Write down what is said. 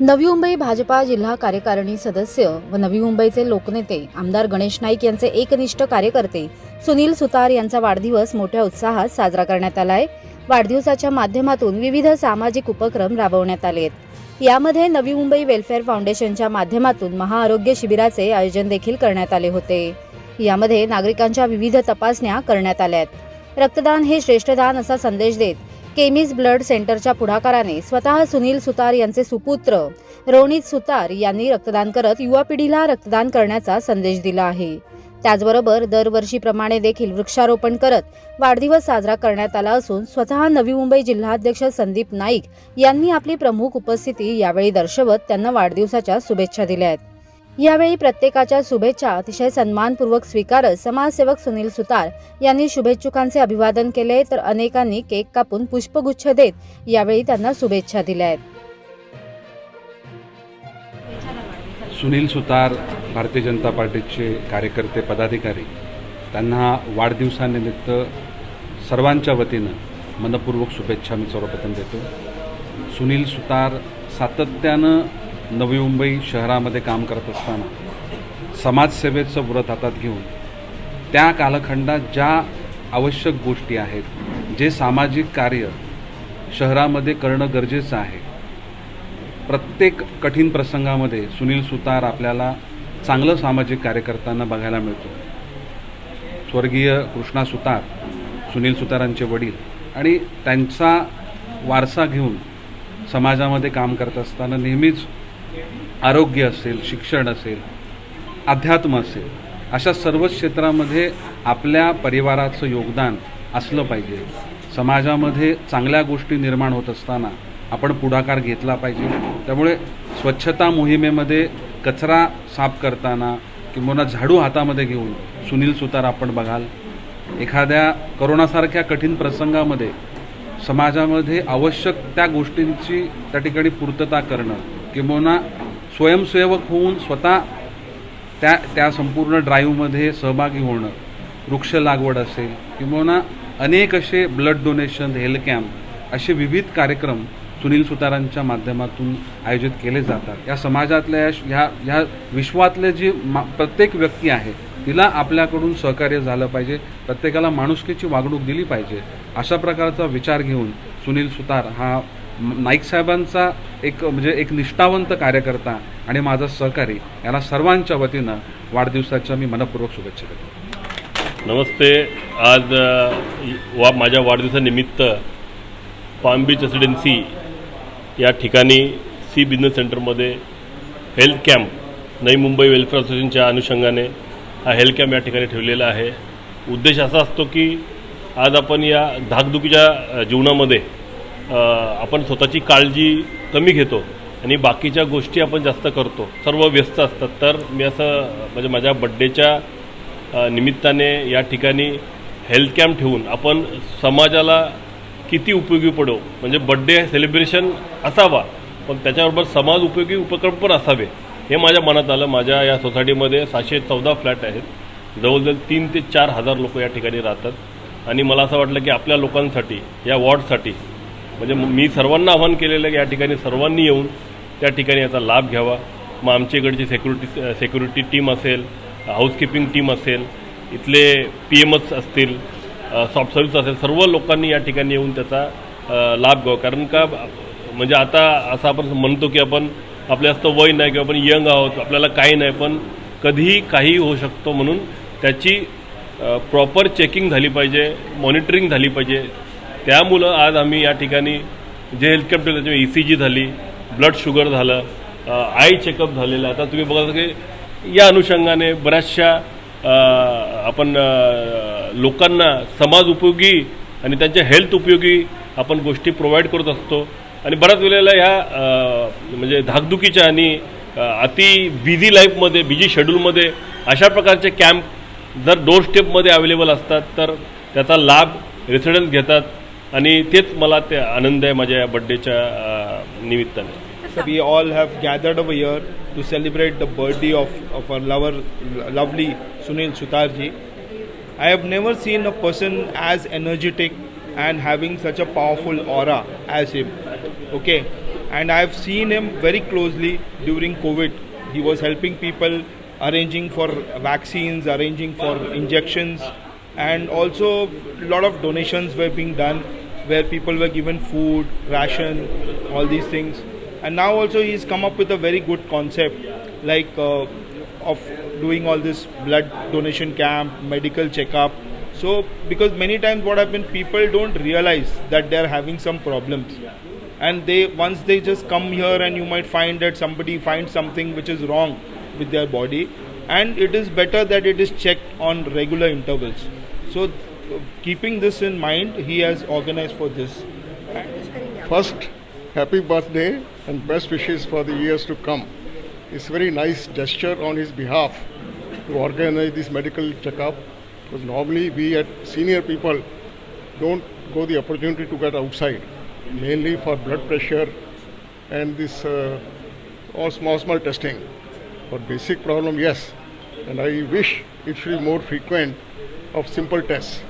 नवी मुंबई भाजपा जिल्हा कार्यकारिणी सदस्य व नवी मुंबईचे लोकनेते आमदार गणेश नाईक यांचे एकनिष्ठ कार्यकर्ते सुनील सुतार यांचा वाढदिवस मोठ्या उत्साहात साजरा करण्यात आलाय. वाढदिवसाच्या माध्यमातून विविध सामाजिक उपक्रम राबवण्यात आले आहेत. यामध्ये नवी मुंबई वेलफेअर फाउंडेशनच्या माध्यमातून महाआरोग्य शिबिराचे आयोजन देखील करण्यात आले होते. यामध्ये नागरिकांच्या विविध तपासण्या करण्यात आल्या आहेत. रक्तदान हे श्रेष्ठदान असा संदेश देत केमिस ब्लड सेंटरच्या पुढाकाराने स्वतः सुनील सुतार यांचे सुपुत्र रोनित सुतार यांनी रक्तदान करत युवा पिढीला रक्तदान करण्याचा संदेश दिला आहे. त्याचबरोबर दरवर्षीप्रमाणे देखील वृक्षारोपण करत वाढदिवस साजरा करण्यात आला असून स्वतः नवी मुंबई जिल्हाध्यक्ष संदीप नाईक यांनी आपली प्रमुख उपस्थिती यावेळी दर्शवत त्यांना वाढदिवसाच्या शुभेच्छा दिल्या आहेत. यावेळी प्रत्येकाच्या शुभेच्छा अतिशय सन्मानपूर्वक स्वीकारत समाजसेवक सुनील सुतार यांनी शुभेच्छुकांचे अभिवादन केले तर अनेकांनी केक कापून पुष्पगुच्छ देत यावेळी त्यांना शुभेच्छा दिल्या आहेत. सुनील सुतार भारतीय जनता पार्टीचे कार्यकर्ते पदाधिकारी त्यांना वाढदिवसानिमित्त सर्वांच्या वतीनं मनपूर्वक शुभेच्छा मी सर्वप्रथम देतो. सुनील सुतार सातत्यानं नवी मुंबई शहरामध्ये काम करत असताना समाजसेवेचं व्रत हातात घेऊन त्या कालखंडात ज्या आवश्यक गोष्टी आहेत जे सामाजिक कार्य शहरामध्ये करणं गरजेचं आहे प्रत्येक कठीण प्रसंगामध्ये सुनील सुतार आपल्याला चांगलं सामाजिक कार्य करताना बघायला मिळतो. स्वर्गीय कृष्णा सुतार सुनील सुतारांचे वडील आणि त्यांचा वारसा घेऊन समाजामध्ये काम करत असताना नेहमीच आरोग्य असेल शिक्षण असेल अध्यात्म असेल अशा सर्वच क्षेत्रामध्ये आपल्या परिवाराचं योगदान असलं पाहिजे. समाजामध्ये चांगल्या गोष्टी निर्माण होत असताना आपण पुढाकार घेतला पाहिजे. त्यामुळे स्वच्छता मोहिमेमध्ये कचरा साफ करताना किंवा झाडू हातामध्ये घेऊन सुनील सुतार आपण बघाल. एखाद्या करोनासारख्या कठीण प्रसंगामध्ये समाजामध्ये आवश्यक त्या गोष्टींची त्या ठिकाणी पूर्तता करणं किंबहुना स्वयंसेवक होऊन स्वतः त्या त्या संपूर्ण ड्राईव्हमध्ये सहभागी होणं वृक्ष लागवड असेल किंबहुना अनेक असे ब्लड डोनेशन हेल्थ कॅम्प असे विविध कार्यक्रम सुनील सुतारांच्या माध्यमातून आयोजित केले जातात. या समाजातल्या या ह्या ह्या विश्वातले जी मा प्रत्येक व्यक्ती आहे तिला आपल्याकडून सहकार्य झालं पाहिजे प्रत्येकाला माणुसकीची वागणूक दिली पाहिजे अशा प्रकारचा विचार घेऊन सुनील सुतार हा नाईक साहेबांचा एक म्हणजे एक निष्ठावंत कार्यकर्ता आणि माझा सहकारी याला सर्वांच्या वतीनं वाढदिवसाच्या मी मनपूर्वक शुभेच्छा देतो. नमस्ते. आज वा माझ्या वाढदिवसानिमित्त पाम बीच रेसिडेन्सी या ठिकाणी सी बिझनेस सेंटरमध्ये health camp Navi Mumbai welfare असोसिएशनच्या अनुषंगाने हा हेल्थ कॅम्प या ठिकाणी ठेवलेला आहे. उद्देश असा असतो की आज आपण या धाकधुकीच्या जीवनामध्ये आपण स्वतःची काळजी कमी घेतो आणि बाकीच्या गोष्टी आपण जास्त करतो. सर्व व्यस्त असतात. तर मी असं म्हणजे माझ्या बड्डेच्या निमित्ताने या ठिकाणी हेल्थ कॅम्प ठेवून आपण समाजाला किती उपयोगी पडो म्हणजे बड्डे सेलिब्रेशन असावा पण त्याच्याबरोबर समाज उपयोगी उपक्रम पण असावे हे माझ्या मनात आलं. माझ्या या सोसायटीमध्ये सहाशे चौदा फ्लॅट आहेत. जवळजवळ तीन ते चार हजार लोक या ठिकाणी राहतात. आणि मला असं वाटलं की आपल्या लोकांसाठी या वॉर्डसाठी म्हणजे मी सर्वांना आवाहन केलेलं आहे की या ठिकाणी सर्वांनी येऊन त्या ठिकाणी याचा लाभ घ्यावा. मग आमच्या इकडची सेक्युरिटी सेक्युरिटी टीम असेल हाऊसकीपिंग टीम असेल इथले पी एम एस असतील सॉफ्ट सर्व्हिस असेल सर्व लोकांनी या ठिकाणी येऊन त्याचा लाभ घ्यावा. कारण का म्हणजे आता असं आपण म्हणतो की आपण आपल्या असतं वय नाही किंवा आपण यंग आहोत आपल्याला काही नाही पण कधीही काही होऊ शकतो म्हणून त्याची प्रॉपर चेकिंग झाली पाहिजे मॉनिटरिंग झाली पाहिजे. त्यामुळं आज आम्ही या ठिकाणी जे हेल्थ कॅम्प ठेवलं त्याच्यामध्ये ई सी जी झाली ब्लड शुगर झालं आय चेकअप झालेलं आता तुम्ही बघा की या अनुषंगाने बऱ्याचशा आपण लोकांना समाज उपयोगी आणि त्यांच्या हेल्थ उपयोगी आपण गोष्टी प्रोव्हाइड करत असतो. आणि बऱ्याच वेळेला ह्या म्हणजे धाकधुकीच्या आणि अति बिझी लाईफमध्ये बिझी शेड्यूलमध्ये अशा प्रकारचे कॅम्प जर डोर स्टेपमध्ये अवेलेबल असतात तर त्याचा लाभ रेसिडेंट घेतात. आणि तेच मला ते आनंद आहे माझ्या या बर्थडेच्या निमित्ताने. We all have gathered here to celebrate the birthday of of our lover lovely Sunil Sutarji I have never seen a person as energetic and having such a powerful aura as him okay and I have seen him very closely during Covid he was helping people arranging for vaccines arranging for injections and also lot of donations were being done where people were given food, ration, all these things. And now also he's come up with a very good concept like uh, of doing all this blood donation camp, medical checkup. So because many times what happens, people don't realize that they're having some problems and they once they just come here and you might find that somebody finds something which is wrong with their body and it is better that it is checked on regular intervals so keeping this in mind he has organized for this First, happy birthday and best wishes for the years to come. It's very nice gesture on his behalf to organize this medical checkup because normally we at senior people don't go the opportunity to get outside, mainly for blood pressure and this uh, all small small testing. For basic problem, yes, and I wish it should be more frequent of simple tests.